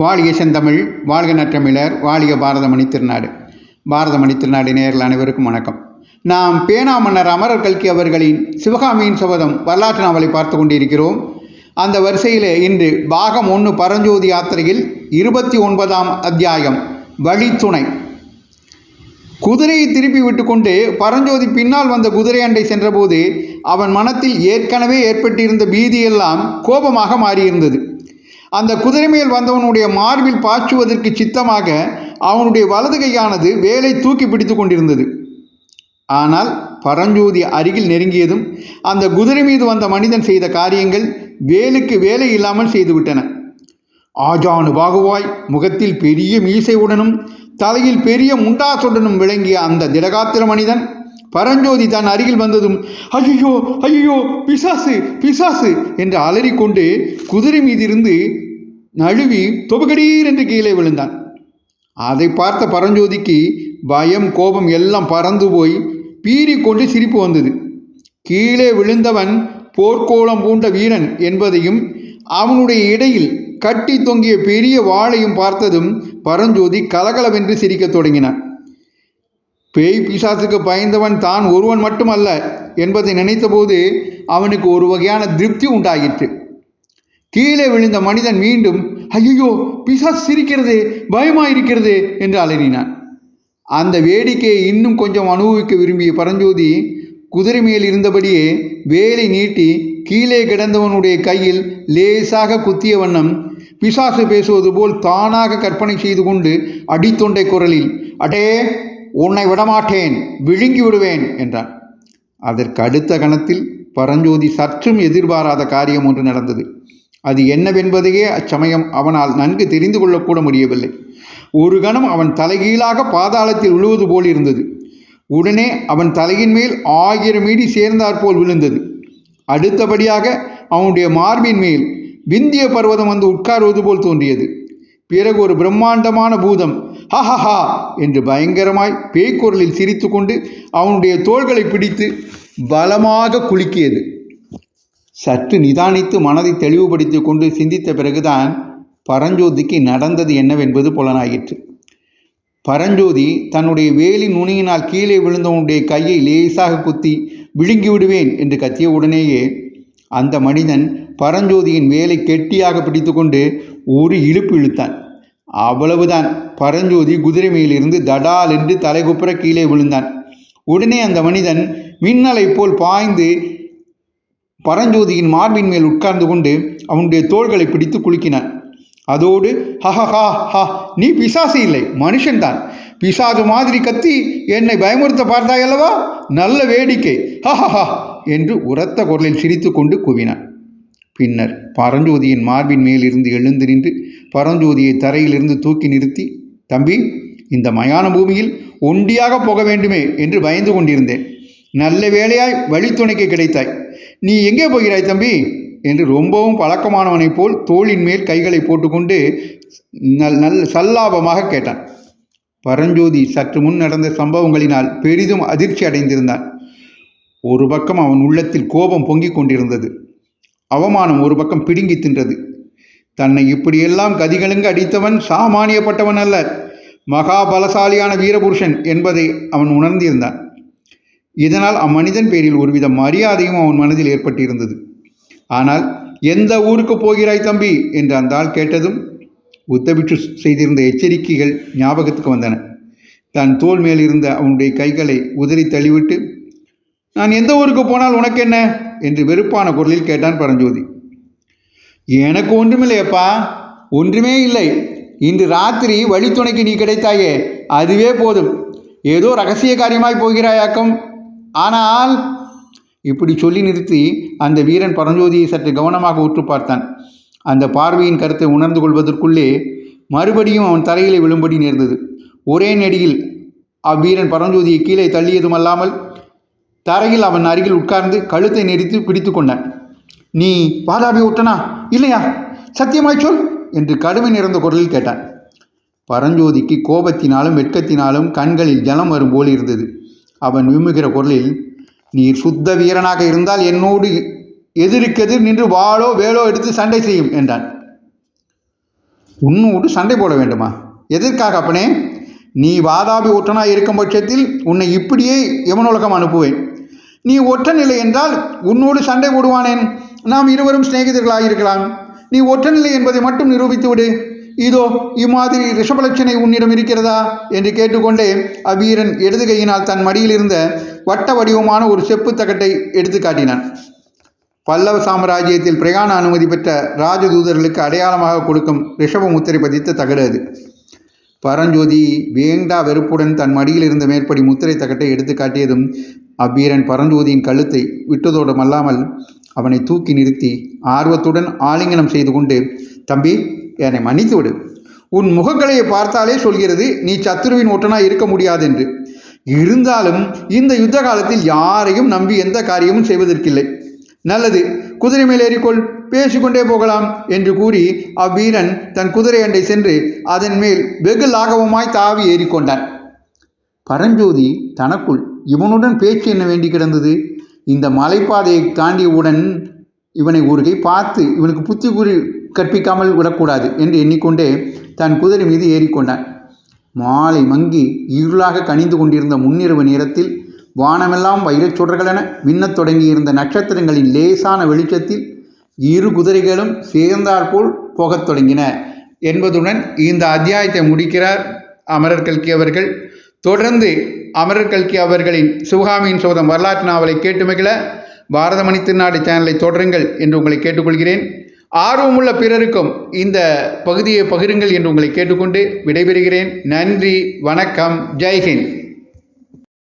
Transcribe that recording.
வாழிய செந்தமிழ் வாழ்க நற்றமிழர் வாழிய பாரதமணி திருநாடு. பாரதமணி திருநாடு நேரில் அனைவருக்கும் வணக்கம். நாம் பேனா மன்னர் அமரர் கல்கி அவர்களின் சிவகாமியின் சபதம் வரலாற்று நாவலை பார்த்து கொண்டிருக்கிறோம். அந்த வரிசையில் இன்று பாகம் ஒன்று பரஞ்சோதி யாத்திரையில் இருபத்தி ஒன்பதாம் அத்தியாயம் வழித்துணை. குதிரையை திருப்பி விட்டுக்கொண்டு பரஞ்சோதி பின்னால் வந்த குதிரை அண்டை சென்றபோது அவன் மனத்தில் ஏற்கனவே ஏற்பட்டிருந்த பீதியெல்லாம் கோபமாக மாறியிருந்தது. அந்த குதிரை மேல் வந்தவனுடைய மார்பில் பாய்ச்சுவதற்கு சித்தமாக அவனுடைய வலது கையானது வேலை தூக்கி பிடித்து கொண்டிருந்தது. ஆனால் பரஞ்சோதி அருகில் நெருங்கியதும் அந்த குதிரை மீது வந்த மனிதன் செய்த காரியங்கள் வேலுக்கு வேலை இல்லாமல் செய்துவிட்டன. ஆஜானு பாகுவாய் முகத்தில் பெரிய மீசையுடனும் தலையில் பெரிய முண்டாசுடனும் விளங்கிய அந்த திடகாத்திர மனிதன் பரஞ்சோதி தான் அருகில் வந்ததும் ஐயோ ஐயோ பிசாசு பிசாசு என்று அலறிக்கொண்டு குதிரை மீதிருந்து நழுவி தொபுகடீர் என்று கீழே விழுந்தான். அதை பார்த்த பரஞ்சோதிக்கு பயம் கோபம் எல்லாம் பறந்து போய் பீறிக்கொண்டு சிரிப்பு வந்தது. கீழே விழுந்தவன் போர்க்கோளம் பூண்ட வீரன் என்பதையும் அவனுடைய இடையில் கட்டி தொங்கிய பெரிய வாளையும் பார்த்ததும் பரஞ்சோதி கலகலவென்று சிரிக்கத் தொடங்கினான். பேய் பிசாசுக்கு பயந்தவன் தான் ஒருவன் மட்டுமல்ல என்பதை நினைத்தபோது அவனுக்கு ஒரு வகையான திருப்தி உண்டாயிற்று. கீழே விழுந்த மனிதன் மீண்டும் ஐயோ பிசாஸ் சிரிக்கிறது பயமாயிருக்கிறது என்று அலறினான். அந்த வேடிக்கையை இன்னும் கொஞ்சம் அனுபவிக்க விரும்பிய பரஞ்சோதி குதிரை மேல் இருந்தபடியே வேலை நீட்டி கீழே கிடந்தவனுடைய கையில் லேசாக குத்திய வண்ணம் பிசாசு பேசுவது போல் தானாக கற்பனை செய்து கொண்டு அடித்தொண்டை குரலில் அடே உன்னை விடமாட்டேன் விழுங்கி விடுவேன் என்றான். அதற்கு அடுத்த கணத்தில் பரஞ்சோதி சற்றும் எதிர்பாராத காரியம் ஒன்று நடந்தது. அது என்னவென்பதையே அச்சமயம் அவனால் நன்கு தெரிந்து கொள்ளக்கூட முடியவில்லை. ஒரு கணம் அவன் தலைகீழாக பாதாளத்தில் விழுவது போல் இருந்தது. உடனே அவன் தலையின் மேல் ஆயிரம் மீடி சேர்ந்தாற்போல் விழுந்தது. அடுத்தபடியாக அவனுடைய மார்பின் மேல் விந்திய பர்வதம் வந்து உட்காருவது போல் தோன்றியது. பிறகு ஒரு பிரம்மாண்டமான பூதம் ஹஹஹா என்று பயங்கரமாய் பேய்க்குரலில் சிரித்து கொண்டு அவனுடைய தோள்களை பிடித்து பலமாக குலுக்கியது. சற்று நிதானித்து மனதை தெளிவுபடுத்தி கொண்டு சிந்தித்த பிறகுதான் பரஞ்சோதிக்கு நடந்தது என்னவென்பது புலனாயிற்று. பரஞ்சோதி தன்னுடைய வேலின் நுனியினால் கீழே விழுந்தவனுடைய கையை லேசாக குத்தி விழுங்கி விடுவேன் என்று கத்திய உடனேயே அந்த மனிதன் பரஞ்சோதியின் வேலை கெட்டியாக பிடித்துக்கொண்டு ஒரு இழுப்பு இழுத்தான். அவ்வளவுதான். பரஞ்சோதி குதிரை மேலிருந்து தடால் என்று தலைகுப்புற கீழே விழுந்தான். உடனே அந்த மனிதன் மின்னலை போல் பாய்ந்து பரஞ்சோதியின் மார்பின் மேல் உட்கார்ந்து கொண்டு அவனுடைய தோள்களை பிடித்து குலுக்கினான். அதோடு ஹஹஹா ஹா நீ பிசாசு இல்லை மனுஷன்தான் பிசாசு மாதிரி கத்தி என்னை பயமுறுத்த பார்த்தாயல்லவா நல்ல வேடிக்கை. ஹஹஹா என்று உரத்த குரலில் சிரித்து கொண்டு கூவினான். பின்னர் பரஞ்சோதியின் மார்பின் மேல் இருந்து எழுந்து நின்று பரஞ்சோதியை தரையிலிருந்து தூக்கி நிறுத்தி தம்பி இந்த மயான பூமியில் ஒண்டியாக போக வேண்டுமே என்று பயந்து கொண்டிருந்தேன். நல்ல வேலையாய் வழித்துணைக்கு கிடைத்தாய். நீ எங்கே போகிறாய் தம்பி? என்று ரொம்பவும் பழக்கமானவனைப் போல் தோளின் மேல் கைகளை போட்டுக்கொண்டு நல் நல்ல சல்லாபமாக கேட்டான். பரஞ்சோதி சற்று முன் நடந்த சம்பவங்களினால் பெரிதும் அதிர்ச்சி அடைந்திருந்தான். ஒரு பக்கம் அவன் உள்ளத்தில் கோபம் பொங்கிக் கொண்டிருந்தது. அவமானம் ஒரு பக்கம் பிடுங்கி தின்றது. தன்னை இப்படியெல்லாம் கதிகலங்கு அடித்தவன் சாமானியப்பட்டவன் அல்ல. மகாபலசாலியான வீரபுருஷன் என்பதை அவன் உணர்ந்திருந்தான். இதனால் அம்மனிதன் பேரில் ஒருவித மரியாதையும் அவன் மனதில் ஏற்பட்டிருந்தது. ஆனால் எந்த ஊருக்கு போகிறாய் தம்பி? என்று அந்த ஆள் கேட்டதும் புத்தபிட்சு செய்திருந்த எச்சரிக்கைகள் ஞாபகத்துக்கு வந்தன. தன் தோல் மேல் இருந்த அவனுடைய கைகளை உதறி தள்ளிவிட்டு நான் எந்த ஊருக்கு போனால் உனக்கு என்ன என்று வெறுப்பான குரலில் கேட்டான் பரஞ்சோதி. எனக்கு ஒன்றுமில்லையப்பா. ஒன்றுமே இல்லை. இன்று ராத்திரி வழித்துணைக்கு நீ கிடைத்தாயே. அதுவே போதும். ஏதோ ரகசிய காரியமாய் போகிறாயாக்கம். ஆனால் இப்படி சொல்லி நிறுத்தி அந்த வீரன் பரஞ்சோதியை சற்று கவனமாக உற்று பார்த்தான். அந்த பார்வையின் கருத்தை உணர்ந்து கொள்வதற்குள்ளே மறுபடியும் அவன் தரையிலே விழும்படி நேர்ந்தது. ஒரே நெடியில் அவ்வீரன் பரஞ்சோதியை கீழே தள்ளியதும் அல்லாமல் தரையில் அவன் அருகில் உட்கார்ந்து கழுத்தை நெறித்து பிடித்து கொண்டான். நீ வாதாபி விட்டனா இல்லையா? சத்தியமாய் சொல் என்று கடுமை நிறைந்த குரலில் கேட்டான். பரஞ்சோதிக்கு கோபத்தினாலும் வெட்கத்தினாலும் கண்களில் ஜலம் வரும் போல் இருந்தது. அவன் விம்முகிற குரலில் நீர் சுத்த வீரனாக இருந்தால் என்னோடு எதிர்க்கெதிர் நின்று வாளோ வேலோ எடுத்து சண்டை செய்யும் என்றான். உன்னோடு சண்டை போட வேண்டுமா? எதற்காக அப்பனே? நீ வாதாபி ஒற்றனாக இருக்கும் பட்சத்தில் உன்னை இப்படியே யமனுலகம் அனுப்புவேன். நீ ஒற்றன் இல்லை என்றால் உன்னோடு சண்டை போடுவானேன்? நாம் இருவரும் சிநேகிதர்களாயிருக்கலாம். நீ ஒற்ற என்பதை மட்டும் நிரூபித்து விடு இதோ இம்மாதிரி ரிஷபலட்சணை உன்னிடம் இருக்கிறதா? என்று கேட்டுக்கொண்டே அவ்வீரன் இடது கையினால் தன் மடியில் இருந்த வட்ட வடிவமான ஒரு செப்பு தகட்டை எடுத்து காட்டினான். பல்லவ சாம்ராஜ்யத்தில் பிரயாண அனுமதி பெற்ற ராஜதூதர்களுக்கு அடையாளமாக கொடுக்கும் ரிஷப முத்திரை பதித்த தகடு அது. பரஞ்சோதி வேண்டா வெறுப்புடன் தன் மடியில் இருந்த மேற்படி முத்திரை தகட்டை எடுத்து காட்டியதும் அவ்வீரன் பரஞ்சோதியின் கழுத்தை விட்டதோடும் அல்லாமல் அவனை தூக்கி நிறுத்தி ஆர்வத்துடன் ஆலிங்கனம் செய்து கொண்டு தம்பி என்னை மன்னித்து விடு. உன் முகக்கலையை பார்த்தாலே சொல்கிறது நீ சத்துருவின் ஒட்டனாக இருக்க முடியாது என்று இருந்தாலும் இந்த யுத்த காலத்தில் யாரையும் நம்பி எந்த காரியமும் செய்வதற்கில்லை. நல்லது குதிரை மேல் ஏறிக்கொள் பேசிக்கொண்டே போகலாம் என்று கூறி அவ்வீரன் தன் குதிரை அண்டை சென்று அதன் மேல் வெகு லாகவமாய் தாவி ஏறிக்கொண்டான். பரஞ்சோதி தனக்குள் இவனுடன் பேச்சு என்ன வேண்டி கிடந்தது? இந்த மலைப்பாதையை தாண்டியவுடன் இவனை ஒரு கை பார்த்து இவனுக்கு புத்தி கூறி கற்பிக்காமல் விடக்கூடாது என்று எண்ணிக்கொண்டே தன் குதிரை மீது ஏறிக்கொண்டான். மாலை மங்கி இருளாக கனிந்து கொண்டிருந்த முன்னிரவு நேரத்தில் வானமெல்லாம் வைரச் சுடர்களென மின்னத் தொடங்கியிருந்த நட்சத்திரங்களின் லேசான வெளிச்சத்தில் இரு குதிரைகளும் சேர்ந்தாற்போல் போகத் தொடங்கின என்பதுடன் இந்த அத்தியாயத்தை முடிக்கிறார் அமரர் கல்கி அவர்கள். தொடர்ந்து அமரர் கல்கி அவர்களின் சிவகாமியின் சோதம் வரலாற்று நாவலை கேட்டு மகிழ பாரதமணி திருநாடு சேனலை தொடருங்கள் என்று உங்களை கேட்டுக்கொள்கிறேன். ஆர்வமுள்ள பிறருக்கும் இந்த பகுதியை பகிருங்கள் என்று உங்களை கேட்டுக்கொண்டு விடைபெறுகிறேன். நன்றி வணக்கம் ஜெய்ஹிந்த்